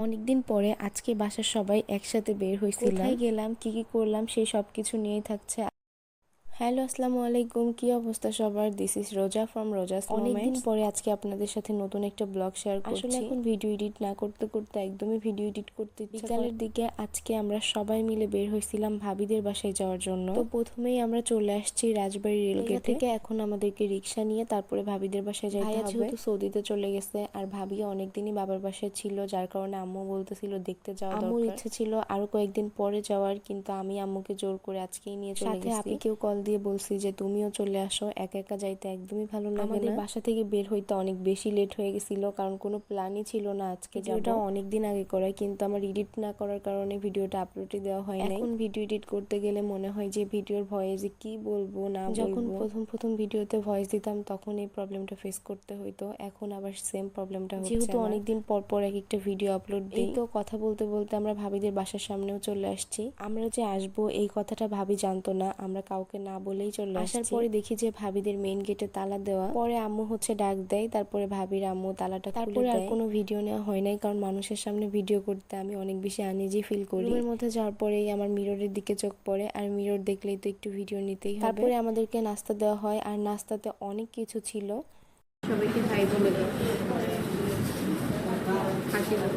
অনেকদিন পরে আজকে বাসার সবাই একসাথে বের হয়েছিলাম গেলাম, কি কি করলাম, সেই সব কিছু নিয়েই থাকছে হ্যালো আসসালামু আলাইকুম। কি অবস্থা সবার? This is Roza from Roza's অনেকদিন পরে আজকে আপনাদের সাথে নতুন একটা ব্লগ শেয়ার করছি। আসলে এখন ভিডিও এডিট না করতে করতে একদমই ভিডিও এডিট করতে বিকালের দিকে আজকে আমরা সবাই মিলে বের হয়েছিলাম ভাবিদের বাসায় যাওয়ার জন্য। তো প্রথমেই আমরা চলে আসছি রাজবাড়ি রেলগেট থেকে এখন আমাদেরকে রিক্সা নিয়ে তারপরে ভাবিদের বাসায় যাইতে হবে। যেহেতু সৌদিতে চলে গেছে আর ভাবি অনেকদিনই বাবার বাসায় ছিল যার কারণে আম্মু বলতেছিল দেখতে যাওয়া আম্মুর ইচ্ছে ছিল আরও কয়েকদিন পরে যাওয়ার কিন্তু আমি আম্মুকে জোর করে আজকেই নিয়ে চলে গেছি। সাথে কেউ কল দিয়ে বলছি যে তুমিও চলে আসো একা একা যাইতে একদমই ভালো লাগে আমাদের বাসা থেকে বের হইতে অনেক বেশি লেট হয়ে গেছিল কারণ কোনো প্ল্যানই ছিল না আজকে যেটা অনেক দিন আগে করা কিন্তু আমার এডিট না করার কারণে ভিডিওটা আপলোডই দেওয়া হয় না এখন ভিডিও এডিট করতে গেলে মনে হয় যে ভিডিওর ভয়েসে কি বলব না যখন প্রথম প্রথম ভিডিওতে ভয়েস দিতাম তখন এই প্রবলেমটা ফেস করতে হইতো। এখন আবার সেম প্রবলেমটা হচ্ছে যেহেতু অনেকদিন পর পর এক একটা ভিডিও আপলোড দিই। তো কথা বলতে বলতে আমরা ভাবিদের বাসার সামনেও চলে আসছি। আমরা যে আসব এই কথাটা ভাবি জানতো না। আমরা কাউকে না বলেই চলে আসার পরে দেখি যে ভাবিদের মেইন গেটে তালা দেওয়া। পরে আম্মু হচ্ছে ডাক দেয় তারপরে ভাবির আম্মু তালাটা তারপরে আর কোনো ভিডিও নেওয়া হয় নাই কারণ মানুষের সামনে ভিডিও করতে আমি অনেক বেশি আনইজি ফিল করি। রুমের মধ্যে যাওয়ার পরেই আমার মিররের দিকে চোখ পড়ে আর মিরর দেখলেই তো একটু ভিডিও নিতেই হবে। তারপরে আমাদেরকে নাস্তা দেওয়া হয় আর নাস্তাতে অনেক কিছু ছিল। সবাইকে ভাই বলে হাসি দাও।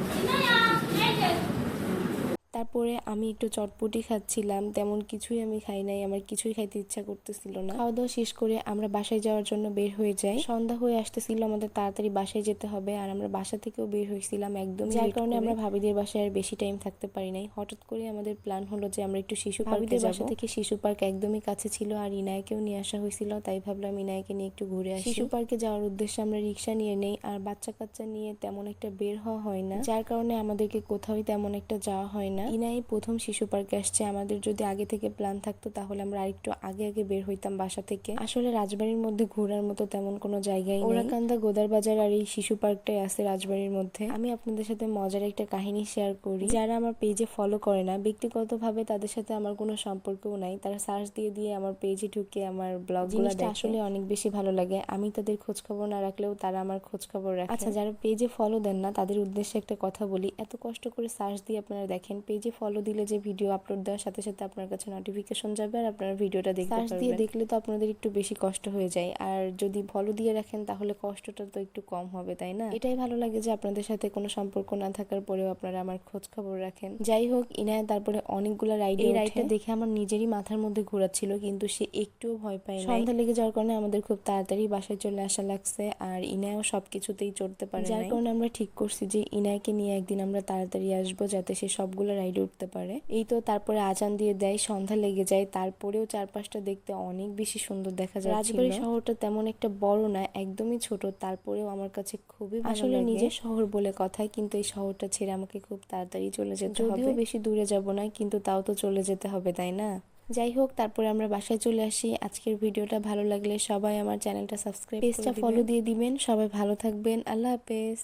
তারপরে আমি একটু চটপটি খাচ্ছিলাম তেমন কিছুই আমি খাই নাই আমার কিছুই খাইতে ইচ্ছা করতেছিল না। খাওয়া দাওয়া শেষ করে আমরা বাসায় যাওয়ার জন্য বের হয়ে যাই। সন্ধ্যা হয়ে আসতেছিল আমাদের তাড়াতাড়ি বাসায় যেতে হবে আর আমরা বাসা থেকেও বের হয়েছিলাম একদম যার কারণে আমরা ভাবিদের বাসায় আর বেশি টাইম থাকতে পারি নাই। হঠাৎ করে আমাদের প্ল্যান হলো যে আমরা একটু শিশু পার্কে বাসা থেকে শিশু পার্ক একদমই কাছে ছিল আর ইনায়কেও নিয়ে আসা হয়েছিল তাই ভাবলাম ইনায়কে নিয়ে একটু ঘুরে আসি। শিশু পার্কে যাওয়ার উদ্দেশ্যে আমরা রিক্সা নিয়ে নেই আর বাচ্চা কাচ্চা নিয়ে তেমন একটা বের হওয়া হয় না যার কারণে আমাদেরকে কোথাও তেমন একটা যাওয়া হয় না। ইনাই প্রথম শিশু পার্কে আসছে। আমাদের যদি আগে থেকে প্ল্যান থাকতো তাহলে আমরা আরেকটু আগে আগে বের হইতাম বাসা থেকে। আসলে রাজবাড়ির মধ্যে ঘোরার মতো তেমন কোনো জায়গায় ওরাকান্দা গোদার বাজার আর এই শিশু পার্কটাই আছে রাজবাড়ির মধ্যে। আমি আপনাদের সাথে মজার একটা কাহিনী শেয়ার করি। যারা আমার পেজে ফলো করে না ব্যক্তিগতভাবে তাদের সাথে আমার কোনো সম্পর্কও নাই। তারা সার্চ দিয়ে দিয়ে আমার পেজে ঢুকে আমার ব্লগ জিনিসটা আসলে অনেক বেশি ভালো লাগে। আমি তাদের খোঁজ খবর না রাখলেও তারা আমার খোঁজ খবর রাখে। আচ্ছা যারা পেজে ফলো দেন না তাদের উদ্দেশ্যে একটা কথা বলি। এত কষ্ট করে সার্চ দিয়ে আপনারা দেখেন পেজে ফলো দিলে যে ভিডিও আপলোড দেওয়ার সাথে সাথে আপনার কাছে নোটিফিকেশন যাবে আর আপনারা ভিডিওটা দেখতে পারবেন দিয়ে দেখলে তো আপনাদের একটু বেশি কষ্ট হয়ে যায়। আর যদি ফলো দিয়ে রাখেন তাহলে কষ্টটা তো একটু কম হবে তাই না? এটাই ভালো লাগে যে আপনাদের সাথে কোনো সম্পর্ক না থাকার পরেও আপনারা আমার খোঁজ খবর রাখেন। যাই হোক ইনায়া তারপরে অনেকগুলো রাইড এই রাইডটা দেখে আমার নিজেরই মাথার মধ্যে ঘোরাচ্ছিল কিন্তু সে একটুও ভয় পায় না সন্ধ্যা লেগে যাওয়ার কারণে আমাদের খুব তাড়াতাড়ি বাসায় চলে আসা লাগছে আর ইনায়াও সবকিছুতেই চড়তে পারে যার কারণে আমরা ঠিক করছি যে ইনায়কে নিয়ে একদিন আমরা তাড়াতাড়ি আসব যাতে সে সবগুলো রাইডে উঠতে পারে। এই তো তারপরে আজান দিয়ে দেয় সন্ধ্যা লেগে যায় তারপরেও চারপাশটা দেখতে অনেক বেশি সুন্দর দেখা যায় রাজবাড়ি শহরটা তেমন একটা বড় না একদমই ছোট তারপরেও আমার কাছে খুবই আসলে নিজের শহর বলে কথাই কিন্তু এই শহরটা ছেড়ে আমাকে খুব তাড়াতাড়ি চলে যেতে হবে। যদিও বেশি দূরে যাব না কিন্তু তাও তো চলে যেতে হবে তাই না? যাই হোক তারপরে আমরা বাসায় চলে আসি। আজকের ভিডিওটা ভালো লাগলে সবাই আমার চ্যানেলটা সাবস্ক্রাইব পেজটা ফলো দিয়ে দিবেন। সবাই ভালো থাকবেন। আল্লাহ হাফেজ।